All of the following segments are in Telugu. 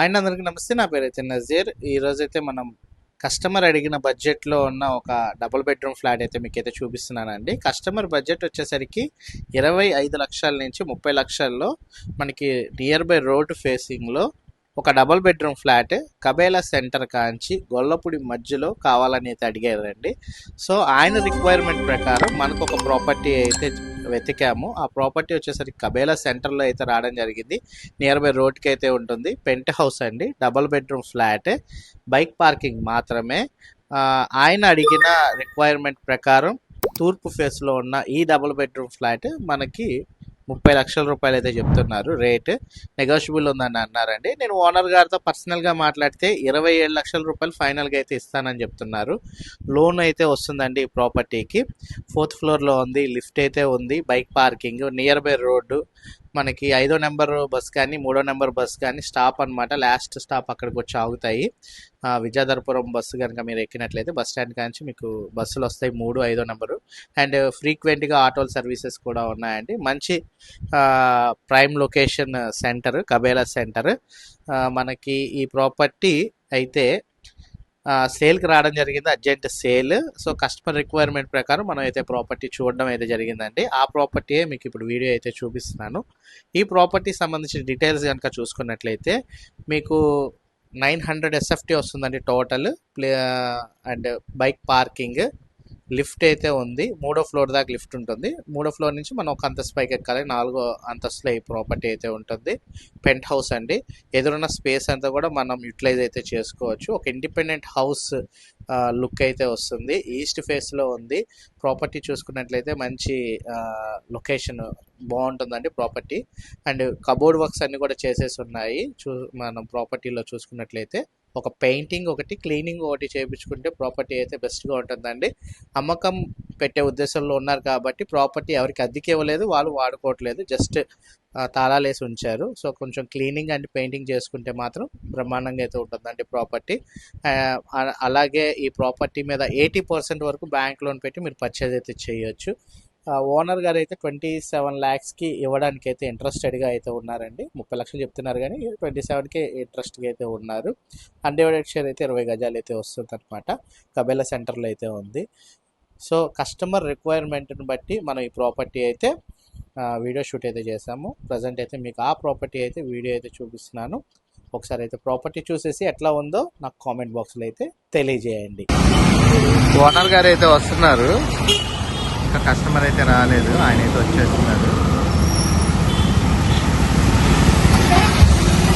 ఆయన అందరికీ నమస్తే నా పేరు అయితే నజీర్. ఈరోజు అయితే మనం కస్టమర్ అడిగిన బడ్జెట్లో ఉన్న ఒక డబుల్ బెడ్రూమ్ ఫ్లాట్ అయితే మీకు అయితే చూపిస్తున్నానండి. కస్టమర్ బడ్జెట్ వచ్చేసరికి ఇరవై ఐదు లక్షల నుంచి ముప్పై లక్షల్లో మనకి నియర్ బై రోడ్ ఫేసింగ్లో ఒక double bedroom flat Kabela centre Kanchi Gollapudi మధ్యలో కావాలని అయితే అడిగారండి. సో ఆయన రిక్వైర్మెంట్ ప్రకారం మనకు ఒక ప్రాపర్టీ అయితే వెతికాము. ఆ ప్రాపర్టీ వచ్చేసరికి కబేలా సెంటర్లో అయితే రావడం జరిగింది. నియర్ బై రోడ్కి అయితే ఉంటుంది. పెంట్ హౌస్ అండి. Double bedroom flat. Bike parking మాత్రమే. ఆయన అడిగిన రిక్వైర్మెంట్ ప్రకారం తూర్పు ఫేస్లో ఉన్న ఈ డబుల్ బెడ్రూమ్ ఫ్లాట్ మనకి ముప్పై లక్షల రూపాయలు అయితే చెప్తున్నారు రేట్. నెగోషియబుల్ ఉందని అన్నారండి. నేను ఓనర్ గారితో పర్సనల్గా మాట్లాడితే ఇరవై ఏడు లక్షల రూపాయలు ఫైనల్గా అయితే ఇస్తానని చెప్తున్నారు. లోన్ అయితే వస్తుందండి ఈ ప్రాపర్టీకి. ఫోర్త్ ఫ్లోర్లో ఉంది లిఫ్ట్ అయితే ఉంది bike parking near by road మనకి ఐదో నెంబర్ బస్ కానీ మూడో నెంబర్ బస్ కానీ స్టాప్ అనమాట లాస్ట్ స్టాప్ అక్కడికి వచ్చి ఆగుతాయి. ఆ, బస్సు కనుక మీరు ఎక్కినట్లయితే బస్ స్టాండ్ కాంచి మీకు బస్సులు వస్తాయి మూడు ఐదో నెంబరు. అండ్ ఫ్రీక్వెంట్గా ఆటోల సర్వీసెస్ కూడా ఉన్నాయండి. మంచి prime location centre Kabela centre మనకి ఈ ప్రాపర్టీ అయితే సేల్కి రావడం జరిగింది. Urgent sale. So customer requirement ప్రకారం మనం అయితే ప్రాపర్టీ చూడడం అయితే జరిగిందండి. ఆ ప్రాపర్టీయే మీకు ఇప్పుడు వీడియో అయితే చూపిస్తున్నాను. ఈ ప్రాపర్టీ సంబంధించిన డీటెయిల్స్ కనుక చూసుకున్నట్లయితే మీకు నైన్ హండ్రెడ్ ఎస్ఎఫ్టీ వస్తుందండి total. Play and bike parking. Lift అయితే ఉంది. మూడో ఫ్లోర్ దాకా లిఫ్ట్ ఉంటుంది. మూడో ఫ్లోర్ నుంచి మనం ఒక అంతస్తు పైకి ఎక్కాలి. నాలుగో అంతస్తులో ఈ ప్రాపర్టీ అయితే ఉంటుంది. పెంట్ హౌస్ అండి. ఎదురున్న స్పేస్ అంతా కూడా మనం యూటిలైజ్ అయితే చేసుకోవచ్చు. ఒక ఇండిపెండెంట్ హౌస్ లుక్ అయితే వస్తుంది. ఈస్ట్ ఫేస్లో ఉంది. ప్రాపర్టీ చూసుకున్నట్లయితే మంచి లొకేషన్ బాగుంటుందండి ప్రాపర్టీ. అండ్ కబోర్డ్ వర్క్స్ అన్నీ కూడా చేసేసి ఉన్నాయి. చూ మనం ప్రాపర్టీలో చూసుకున్నట్లయితే. ఒక పెయింటింగ్ ఒకటి క్లీనింగ్ ఒకటి చేయించుకుంటే ప్రాపర్టీ అయితే బెస్ట్గా ఉంటుందండి. అమ్మకం పెట్టే ఉద్దేశంలో ఉన్నారు కాబట్టి ప్రాపర్టీ ఎవరికి అద్దెకి ఇవ్వలేదు వాళ్ళు వాడుకోవట్లేదు జస్ట్ తాళాలు వేసి ఉంచారు. సో కొంచెం క్లీనింగ్ అండ్ పెయింటింగ్ చేసుకుంటే మాత్రం బ్రహ్మాండంగా అయితే ఉంటుందండి ప్రాపర్టీ. అలాగే ఈ ప్రాపర్టీ మీద ఎయిటీ పర్సెంట్ వరకు బ్యాంక్ లోన్ పెట్టి మీరు పర్చేజ్ అయితే చేయొచ్చు. ఓనర్ గారు అయితే ట్వంటీ సెవెన్ ల్యాక్స్కి ఇవ్వడానికి అయితే ఇంట్రెస్టెడ్గా అయితే ఉన్నారండి. ముప్పై లక్షలు చెప్తున్నారు కానీ ట్వంటీ సెవెన్కి ఇంట్రెస్ట్గా అయితే ఉన్నారు. అన్డివైడెడ్ షేర్ అయితే ఇరవై గజాలు అయితే వస్తుంది అనమాట కబేలా సెంటర్లో అయితే ఉంది. సో కస్టమర్ రిక్వైర్మెంట్ని బట్టి మనం ఈ ప్రాపర్టీ అయితే వీడియో షూట్ అయితే చేసాము. ప్రజెంట్ అయితే మీకు ఆ ప్రాపర్టీ అయితే వీడియో అయితే చూపిస్తున్నాను. ఒకసారి అయితే ప్రాపర్టీ చూసేసి ఎట్లా ఉందో నాకు కామెంట్ బాక్స్లో అయితే తెలియజేయండి. ఓనర్ గారు అయితే వస్తున్నారు. ఇంకా కస్టమర్ అయితే రాలేదు. ఆయన అయితే వచ్చేస్తున్నారు.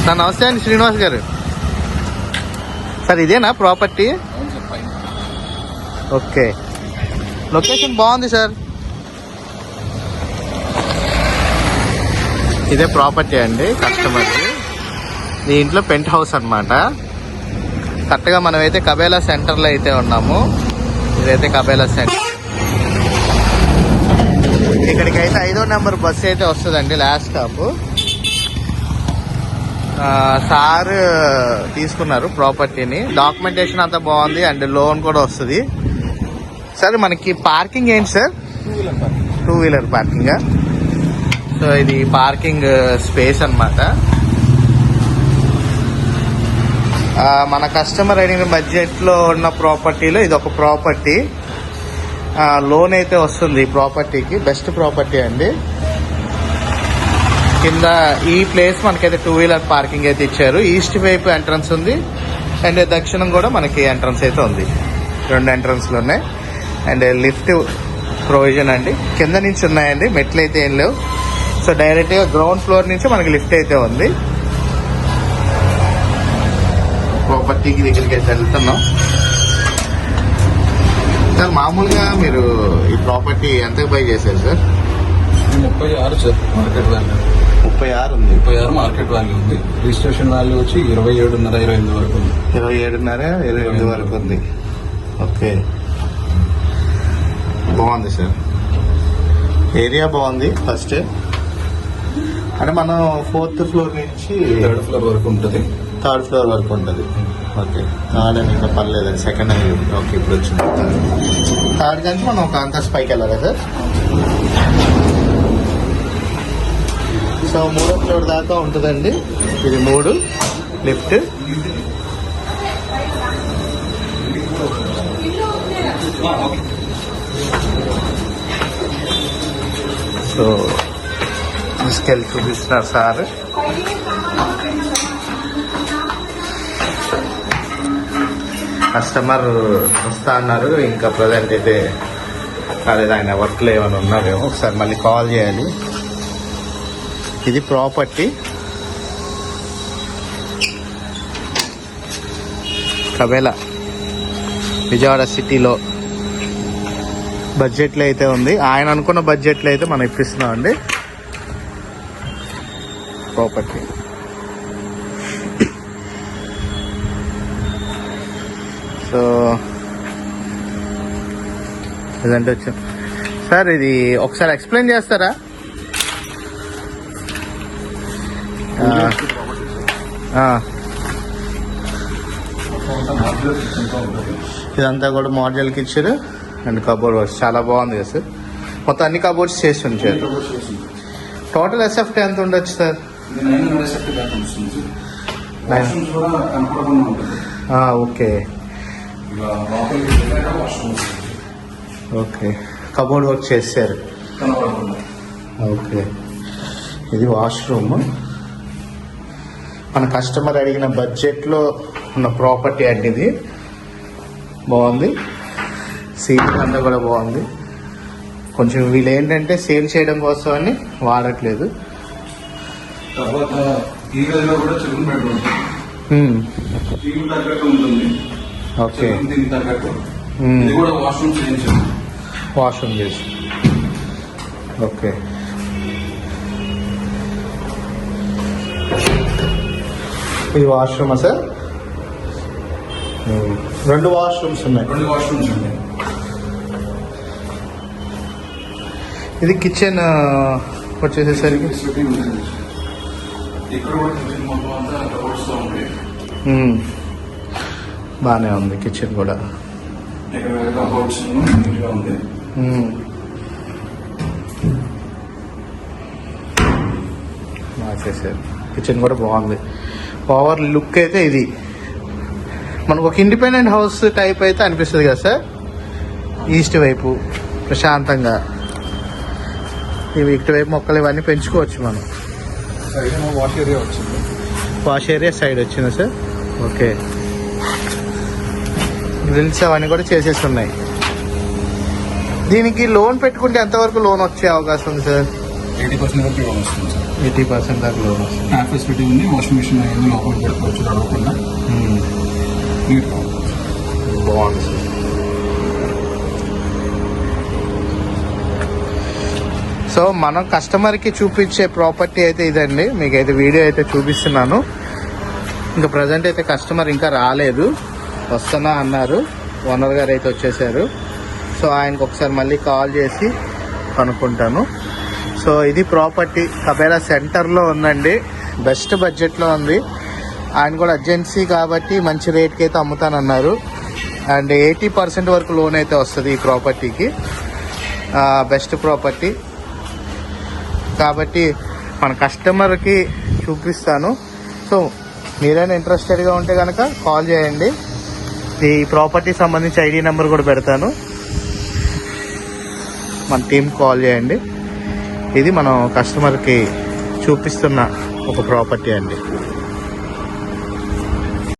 సార్ నమస్తే అండి శ్రీనివాస్ గారు. సార్ ఇదేనా ప్రాపర్టీ? ఓకే. లొకేషన్ బాగుంది సార్. ఇదే ప్రాపర్టీ అండి కస్టమర్కి దీంట్లో పెంట్ హౌస్ అనమాట కరెక్ట్గా మనమైతే కబేలా సెంటర్లో అయితే ఉన్నాము. ఇదైతే కబేలా సెంటర్. నెంబర్ బస్ అయితే వస్తుందండి లాస్ట్ స్టాప్ సార్ తీసుకున్నారు ప్రాపర్టీని. డాక్యుమెంటేషన్ అంతా బాగుంది అండ్ లోన్ కూడా వస్తుంది. సార్ మనకి పార్కింగ్ ఏంటి sir? Two wheeler parking so ఇది పార్కింగ్ స్పేస్ అన్నమాట. ఆ, మన కస్టమర్ అడిగిన బడ్జెట్లో ఉన్న ప్రాపర్టీలో ఇది ఒక ప్రాపర్టీ లోన్ అయితే వస్తుంది ప్రాపర్టీకి బెస్ట్ ప్రాపర్టీ అండి. కింద ఈ ప్లేస్ మనకైతే టూ వీలర్ పార్కింగ్ అయితే ఇచ్చారు. ఈస్ట్ వైపు ఎంట్రన్స్ ఉంది. అండ్ దక్షిణం కూడా మనకి ఎంట్రన్స్ అయితే ఉంది. రెండు ఎంట్రన్స్లు ఉన్నాయి. అండ్ లిఫ్ట్ ప్రొవిజన్ అండి. కింద నుంచి ఉన్నాయండి. మెట్లు అయితే ఏం లేవు. సో డైరెక్ట్గా గ్రౌండ్ ఫ్లోర్ నుంచి మనకి లిఫ్ట్ అయితే ఉంది. ప్రాపర్టీకి దగ్గరికి అయితే వెళ్తున్నాం. సార్ మామూలుగా మీరు ఈ ప్రాపర్టీ ఎంతకు బై చేశారు సార్? ముప్పై ఆరు సార్ మార్కెట్ వాల్యూ ముప్పై ఆరు ఉంది. ముప్పై ఆరు మార్కెట్ వాల్యూ ఉంది. రిజిస్ట్రేషన్ వాల్యూ వచ్చి ఇరవై ఏడున్నర ఇరవై ఎనిమిది వరకు ఉంది. ఇరవై ఏడున్నర ఇరవై ఎనిమిది వరకు ఉంది. ఓకే. బాగుంది సార్. ఏరియా బాగుంది ఫస్ట్. అంటే మనం ఫోర్త్ ఫ్లోర్ నుంచి థర్డ్ ఫ్లోర్ వరకు ఉంటుంది. థర్డ్ ఫ్లోర్ వరకు ఉంటుంది. ఓకే థర్డ్ అని ఇంకా పర్లేదండి. సెకండ్ అని ఓకే ఇప్పుడు వచ్చింది. థర్డ్ కానీ మనం ఒక అంతస్తు పైకి వెళ్ళాలి సార్? సో మూడో ఫ్లోర్ దాకా ఉంటుందండి. ఇది మూడు. లిఫ్ట్ సో తీసుకెళ్ళి చూపిస్తున్నారు సార్. కస్టమర్ వస్తా అన్నారు. ఇంకా ప్రజెంట్ అయితే కాలేదు. ఆయన వర్క్లో ఏమైనా ఉన్నారేమో ఒకసారి మళ్ళీ కాల్ చేయాలి. ఇది ప్రాపర్టీ. కబేల విజయవాడ సిటీలో బడ్జెట్లో అయితే ఉంది. ఆయన అనుకున్న బడ్జెట్లో అయితే మనం ఇప్పిస్తున్నాం అండి ప్రాపర్టీ. సో ఇదంటే వచ్చాం సార్ ఇది ఒకసారి ఎక్స్ప్లెయిన్ చేస్తారా? ఇదంతా కూడా model kitchen and cupboard works. చాలా బాగుంది కదా సార్. మొత్తం అన్ని కబోర్డ్స్ చేసి ఉంచారు. టోటల్ ఎస్ఎఫ్టీ ఎంత ఉండొచ్చు సార్? ఓకే. లోపలికి వెళ్ళాక. ఓకే. కబోర్డ్ వర్క్ చేశారు. కనపడకుండా ఓకే. ఇది వాష్రూమ్. మన కస్టమర్ అడిగిన బడ్జెట్లో ఉన్న ప్రాపర్టీ అండి ఇది. బాగుంది. సీలింగ్ అంతా కూడా బాగుంది. కొంచెం వీళ్ళు ఏంటంటే సేల్ చేయడం కోసం అని వాడట్లేదు. తర్వాత ఈ గదిలో కూడా చిల్డ్రన్ బెడ్రూమ్ హ్మ్, టీవీ తగ్గట్టు ఉంటుంది. ఓకే. ఇది కూడా వాష్రూమ్ చేసి ఓకే. ఇది వాష్రూమా సార్? రెండు వాష్రూమ్స్ ఉన్నాయి. రెండు వాష్రూమ్స్ ఉన్నాయి. ఇది కిచెన్ వచ్చేసేసరికి. ఇక్కడ కూడా కిచెన్ మొత్తం అంతా ఉంది మ్మ్. బాగానే ఉంది కిచెన్ కూడా. చేశారు. కిచెన్ కూడా బాగుంది. పవర్ లుక్ అయితే ఇది. మనకు ఒక ఇండిపెండెంట్ హౌస్ టైప్ అయితే అనిపిస్తుంది కదా సార్? ఈస్ట్ వైపు ప్రశాంతంగా. ఇవి ఇటువైపు మొక్కలు ఇవన్నీ పెంచుకోవచ్చు మనం. వాష్ ఏరియా వచ్చింది. వాష్ ఏరియా సైడ్ వచ్చిందా సార్? ఓకే గ్రిల్స్ అవన్నీ కూడా చేసేసి ఉన్నాయి. దీనికి లోన్ పెట్టుకుంటే ఎంతవరకు లోన్ వచ్చే అవకాశం ఉంది సార్? ఎయిటీ పర్సెంట్ వరకు లోన్ వస్తుంది సార్. ఎయిటీ పర్సెంట్ దాకా లోన్ వస్తుంది. హ్యాండ్ ఫెసిలిటీ ఉంది వాషింగ్ మిషన్ లోపల పెట్టుకోవచ్చు అడగకుండా బాగుంది సార్. సో మనం కస్టమర్కి చూపించే ప్రాపర్టీ అయితే ఇదండి. మీకు అయితే వీడియో అయితే చూపిస్తున్నాను. ఇంకా ప్రజెంట్ అయితే కస్టమర్ ఇంకా రాలేదు. వస్తున్నా అన్నారు. ఓనర్ గారు అయితే వచ్చేసారు. సో ఆయనకు ఒకసారి మళ్ళీ కాల్ చేసి కనుక్కుంటాను. సో ఇది ప్రాపర్టీ కబేలా సెంటర్లో ఉందండి. బెస్ట్ బడ్జెట్లో ఉంది. ఆయన కూడా అర్జెన్సీ కాబట్టి మంచి రేట్కి అయితే అమ్ముతానన్నారు. అండ్ ఎయిటీ పర్సెంట్ వరకు లోన్ అయితే వస్తుంది ఈ ప్రాపర్టీకి. Best property. కాబట్టి మన కస్టమర్కి చూపిస్తాను. సో మీరైనా ఇంట్రెస్టెడ్గా ఉంటే కనుక కాల్ చేయండి. ఈ ప్రాపర్టీ సంబంధించి ఐడి నెంబర్ కూడా పెడతాను. మన టీం కాల్ చేయండి. ఇది మనం కస్టమర్కి చూపిస్తున్న ఒక ప్రాపర్టీ అండి.